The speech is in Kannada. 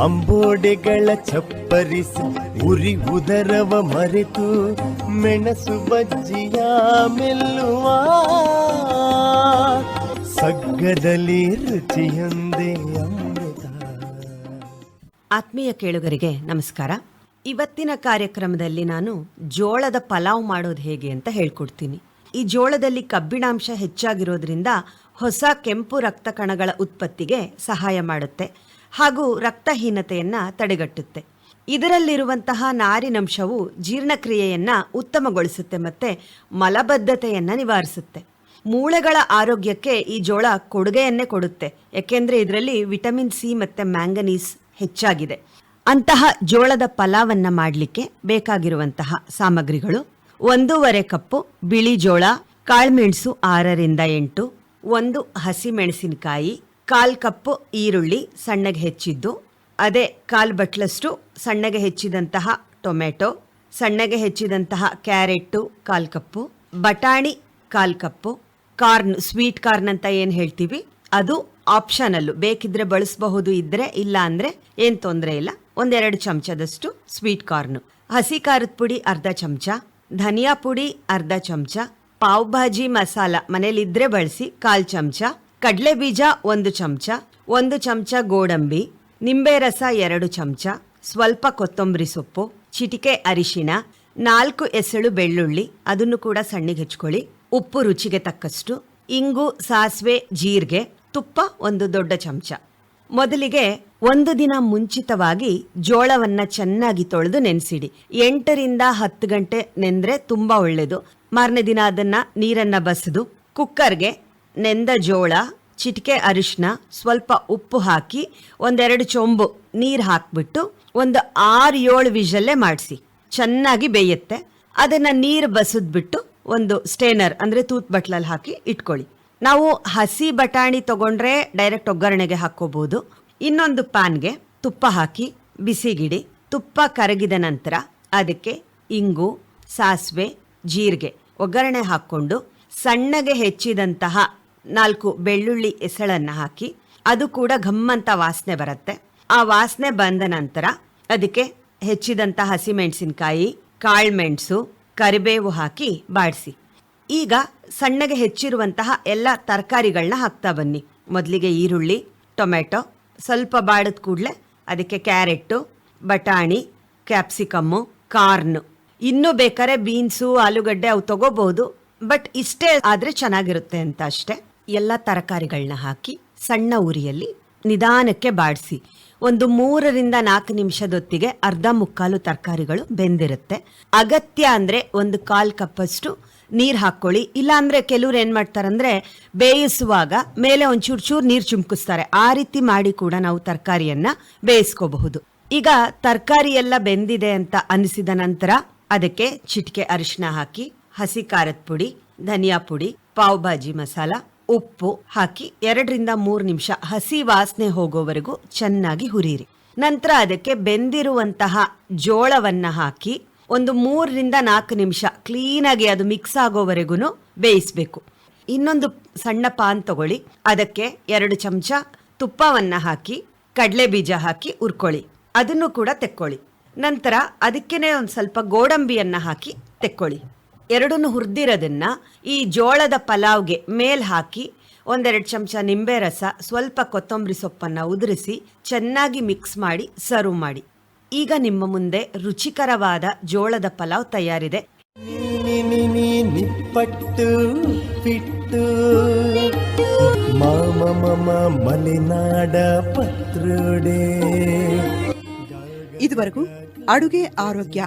ಅಂಬೋಡೆಗಳ ಚಪ್ಪರಿಸಿ ಉರಿ ಉದರವ ಮರೆತು ಮೆಣಸು ಬಜ್ಜಿಯ ಮೆಲ್ಲುವ ಸಗ್ಗದಲ್ಲಿ ರುಚಿಯೊಂದೇ ಅಮೃತ. ಆತ್ಮೀಯ ಕೇಳುಗರಿಗೆ ನಮಸ್ಕಾರ. ಇವತ್ತಿನ ಕಾರ್ಯಕ್ರಮದಲ್ಲಿ ನಾನು ಜೋಳದ ಪಲಾವ್ ಮಾಡೋದು ಹೇಗೆ ಅಂತ ಹೇಳ್ಕೊಡ್ತೀನಿ. ಈ ಜೋಳದಲ್ಲಿ ಕಬ್ಬಿಣಾಂಶ ಹೆಚ್ಚಾಗಿರೋದ್ರಿಂದ ಹೊಸ ಕೆಂಪು ರಕ್ತ ಕಣಗಳ ಉತ್ಪತ್ತಿಗೆ ಸಹಾಯ ಮಾಡುತ್ತೆ. ಹಾಗೂ ರಕ್ತಹೀನತೆಯನ್ನ ತಡೆಗಟ್ಟುತ್ತೆ. ಇದರಲ್ಲಿರುವಂತಹ ನಾರಿನಂಶವು ಜೀರ್ಣಕ್ರಿಯೆಯನ್ನ ಉತ್ತಮಗೊಳಿಸುತ್ತೆ ಮತ್ತೆ ಮಲಬದ್ಧತೆಯನ್ನ ನಿವಾರಿಸುತ್ತೆ. ಮೂಳೆಗಳ ಆರೋಗ್ಯಕ್ಕೆ ಈ ಜೋಳ ಕೊಡುಗೆಯನ್ನೇ ಕೊಡುತ್ತೆ. ಯಾಕೆಂದ್ರೆ ಇದರಲ್ಲಿ ವಿಟಮಿನ್ ಸಿ ಮತ್ತೆ ಮ್ಯಾಂಗನೀಸ್ ಹೆಚ್ಚಾಗಿದೆ. ಅಂತಹ ಜೋಳದ ಪಲಾವನ್ನ ಮಾಡಲಿಕ್ಕೆ ಬೇಕಾಗಿರುವಂತಹ ಸಾಮಗ್ರಿಗಳು ಒಂದೂವರೆ ಕಪ್ಪು ಬಿಳಿ ಜೋಳ, ಕಾಳುಮೆಣಸು ಆರರಿಂದ ಎಂಟು, ಒಂದು ಹಸಿ ಮೆಣಸಿನಕಾಯಿ ಕಾಲ್ ಕಪ್ಪು, ಈರುಳ್ಳಿ ಸಣ್ಣಗೆ ಹೆಚ್ಚಿದ್ದು, ಅದೇ ಕಾಲು ಬಟ್ಲಷ್ಟು ಸಣ್ಣಗೆ ಹೆಚ್ಚಿದಂತಹ ಟೊಮೆಟೊ ಸಣ್ಣಗೆ ಹೆಚ್ಚಿದಂತಹ ಕ್ಯಾರೆಟ್ಟು ಕಾಲ್ ಕಪ್ಪು, ಬಟಾಣಿ ಕಾಲು ಕಪ್ಪು, ಕಾರ್ನ್, ಸ್ವೀಟ್ ಕಾರ್ನ್ ಅಂತ ಏನು ಹೇಳ್ತೀವಿ? ಅದು ಆಪ್ಷನಲ್ಲು. ಬೇಕಿದ್ರೆ ಬಳಸಬಹುದು, ಇದ್ರೆ ಇಲ್ಲ ಅಂದರೆ ಏನು ತೊಂದರೆ ಇಲ್ಲ. ಒಂದೆರಡು ಚಮಚದಷ್ಟು ಸ್ವೀಟ್ ಕಾರ್ನು. ಹಸಿ ಖಾರದ ಪುಡಿ ಅರ್ಧ ಚಮಚ, ಧನಿಯಾ ಪುಡಿ ಅರ್ಧ ಚಮಚ, ಪಾವ್ ಭಾಜಿ ಮಸಾಲ ಮನೇಲಿದ್ರೆ ಬಳಸಿ ಕಾಲು ಚಮಚ ಕಡಲೆ ಬೀಜ ಒಂದು ಚಮಚ ಒಂದು ಚಮಚ ಗೋಡಂಬಿ ನಿಂಬೆ ರಸ ಎರಡು ಚಮಚ, ಸ್ವಲ್ಪ ಕೊತ್ತಂಬರಿ ಸೊಪ್ಪು, ಚಿಟಿಕೆ ಅರಿಶಿನ ನಾಲ್ಕು ಎಸಳು ಬೆಳ್ಳುಳ್ಳಿ, ಅದನ್ನು ಕೂಡ ಸಣ್ಣಗೆ ಹೆಚ್ಕೊಳ್ಳಿ. ಉಪ್ಪು ರುಚಿಗೆ ತಕ್ಕಷ್ಟು, ಇಂಗು, ಸಾಸಿವೆ, ಜೀರಿಗೆ, ತುಪ್ಪ ಒಂದು ದೊಡ್ಡ ಚಮಚ. ಮೊದಲಿಗೆ ಒಂದು ದಿನ ಮುಂಚಿತವಾಗಿ ಜೋಳವನ್ನ ಚೆನ್ನಾಗಿ ತೊಳೆದು ನೆನೆಸಿಡಿ. ಎಂಟರಿಂದ ಹತ್ತು ಗಂಟೆ ನೆಂದ್ರೆ ತುಂಬಾ ಒಳ್ಳೆಯದು. ಮಾರನೇ ದಿನ ಅದನ್ನ ನೀರನ್ನ ಬಸಿದು ಕುಕ್ಕರ್ಗೆ ನೆಂದ ಜೋಳ, ಚಿಟಿಕೆ ಅರಿಶಿನ ಸ್ವಲ್ಪ ಉಪ್ಪು ಹಾಕಿ ಒಂದೆರಡು ಚೊಂಬು ನೀರು ಹಾಕಿಬಿಟ್ಟು ಒಂದು ಆರು ಏಳು ವಿಷಲ್ಲೇ ಮಾಡಿಸಿ. ಚೆನ್ನಾಗಿ ಬೇಯುತ್ತೆ. ಅದನ್ನು ನೀರು ಬಸಿದ್ಬಿಟ್ಟು ಒಂದು ಸ್ಟೇನರ್ ಅಂದರೆ ತೂತ್ ಬಟ್ಲಲ್ಲಿ ಹಾಕಿ ಇಟ್ಕೊಳ್ಳಿ. ನಾವು ಹಸಿ ಬಟಾಣಿ ತಗೊಂಡ್ರೆ ಡೈರೆಕ್ಟ್ ಒಗ್ಗರಣೆಗೆ ಹಾಕ್ಕೋಬೋದು. ಇನ್ನೊಂದು ಪ್ಯಾನ್ಗೆ ತುಪ್ಪ ಹಾಕಿ ಬಿಸಿಗಿಡಿ, ತುಪ್ಪ ಕರಗಿದ ನಂತರ ಅದಕ್ಕೆ ಇಂಗು, ಸಾಸಿವೆ, ಜೀರಿಗೆ ಒಗ್ಗರಣೆ ಹಾಕ್ಕೊಂಡು ಸಣ್ಣಗೆ ಹೆಚ್ಚಿದಂತಹ ನಾಲ್ಕು ಬೆಳ್ಳುಳ್ಳಿ ಎಸಳನ್ನು ಹಾಕಿ ಅದು ಕೂಡ ಘಮ್ಮಂತ ವಾಸನೆ ಬರುತ್ತೆ. ಆ ವಾಸನೆ ಬಂದ ನಂತರ ಅದಕ್ಕೆ ಹೆಚ್ಚಿದಂಥ ಹಸಿಮೆಣಸಿನಕಾಯಿ, ಕಾಳುಮೆಣಸು, ಕರಿಬೇವು ಹಾಕಿ ಬಾಡಿಸಿ. ಈಗ ಸಣ್ಣಗೆ ಹೆಚ್ಚಿರುವಂತಹ ಎಲ್ಲ ತರಕಾರಿಗಳನ್ನ ಹಾಕ್ತಾ ಬನ್ನಿ. ಮೊದಲಿಗೆ ಈರುಳ್ಳಿ ಟೊಮೆಟೊ ಸ್ವಲ್ಪ ಬಾಡಿದ ಕೂಡಲೇ ಅದಕ್ಕೆ ಕ್ಯಾರೆಟ್ಟು, ಬಟಾಣಿ, ಕ್ಯಾಪ್ಸಿಕಮ್ಮು, ಕಾರ್ನ್. ಇನ್ನೂ ಬೇಕಾದ್ರೆ ಬೀನ್ಸು, ಆಲೂಗಡ್ಡೆ ಅವು ತಗೋಬಹುದು, ಬಟ್ ಇಷ್ಟೇ ಆದರೆ ಚೆನ್ನಾಗಿರುತ್ತೆ ಅಂತ ಅಷ್ಟೇ. ಎಲ್ಲ ತರಕಾರಿಗಳನ್ನ ಹಾಕಿ ಸಣ್ಣ ಉರಿಯಲ್ಲಿ ನಿಧಾನಕ್ಕೆ ಬಾಡಿಸಿ. ಒಂದು ಮೂರರಿಂದ ನಾಲ್ಕು ನಿಮಿಷದೊತ್ತಿಗೆ ಅರ್ಧ ಮುಕ್ಕಾಲು ತರಕಾರಿಗಳು ಬೆಂದಿರುತ್ತೆ. ಅಗತ್ಯ ಅಂದರೆ ಒಂದು ಕಾಲ್ ಕಪ್ಪಷ್ಟು ನೀರು ಹಾಕ್ಕೊಳ್ಳಿ. ಇಲ್ಲ ಅಂದ್ರೆ ಕೆಲವ್ರು ಏನ್ ಮಾಡ್ತಾರಂದ್ರೆ ಬೇಯಿಸುವಾಗ ಮೇಲೆ ಒಂಚೂರು ಚೂರು ನೀರು ಚುಮ್ಕಿಸ್ತಾರೆ. ಆ ರೀತಿ ಮಾಡಿ ಕೂಡ ನಾವು ತರಕಾರಿಯನ್ನ ಬೇಯಿಸ್ಕೋಬಹುದು. ಈಗ ತರಕಾರಿ ಎಲ್ಲ ಬೆಂದಿದೆ ಅಂತ ಅನಿಸಿದ ನಂತರ ಅದಕ್ಕೆ ಚಿಟಿಕೆ ಅರಿಶಿನ ಹಾಕಿ, ಹಸಿ ಖಾರದ ಪುಡಿ, ಧನಿಯಾ ಪುಡಿ, ಪಾವ್ ಭಾಜಿ ಮಸಾಲ ಉಪ್ಪು ಹಾಕಿ ಎರಡರಿಂದ ಮೂರು ನಿಮಿಷ ಹಸಿ ವಾಸನೆ ಹೋಗೋವರೆಗೂ ಚೆನ್ನಾಗಿ ಹುರಿಯಿರಿ. ನಂತರ ಅದಕ್ಕೆ ಬೆಂದಿರುವಂತಹ ಜೋಳವನ್ನ ಹಾಕಿ ಒಂದು ಮೂರರಿಂದ ನಾಲ್ಕು ನಿಮಿಷ ಕ್ಲೀನಾಗಿ ಅದು ಮಿಕ್ಸ್ ಆಗೋವರೆಗೂ ಬೇಯಿಸಬೇಕು. ಇನ್ನೊಂದು ಸಣ್ಣ ಪಾನ್ ತಗೊಳ್ಳಿ. ಅದಕ್ಕೆ ಎರಡು ಚಮಚ ತುಪ್ಪವನ್ನ ಹಾಕಿ, ಕಡಲೆ ಬೀಜ ಹಾಕಿ ಉರ್ಕೊಳ್ಳಿ ಅದನ್ನು ಕೂಡ ತೆಕ್ಕೊಳ್ಳಿ. ನಂತರ ಅದಕ್ಕೇನೆ ಒಂದು ಸ್ವಲ್ಪ ಗೋಡಂಬಿಯನ್ನ ಹಾಕಿ ತೆಕ್ಕೊಳ್ಳಿ. ಎರಡನ್ನು ಹುರಿದಿರೋದನ್ನ ಈ ಜೋಳದ ಪಲಾವ್ಗೆ ಮೇಲ್ ಹಾಕಿ ಒಂದೆರಡು ಚಮಚ ನಿಂಬೆ ರಸ, ಸ್ವಲ್ಪ ಕೊತ್ತಂಬರಿ ಸೊಪ್ಪನ್ನು ಉದುರಿಸಿ ಚೆನ್ನಾಗಿ ಮಿಕ್ಸ್ ಮಾಡಿ ಸರ್ವ್ ಮಾಡಿ. ಈಗ ನಿಮ್ಮ ಮುಂದೆ ರುಚಿಕರವಾದ ಜೋಳದ ಪಲಾವ್ ತಯಾರಿದೆ. ಇದುವರೆಗೂ ಅಡುಗೆ ಆರೋಗ್ಯ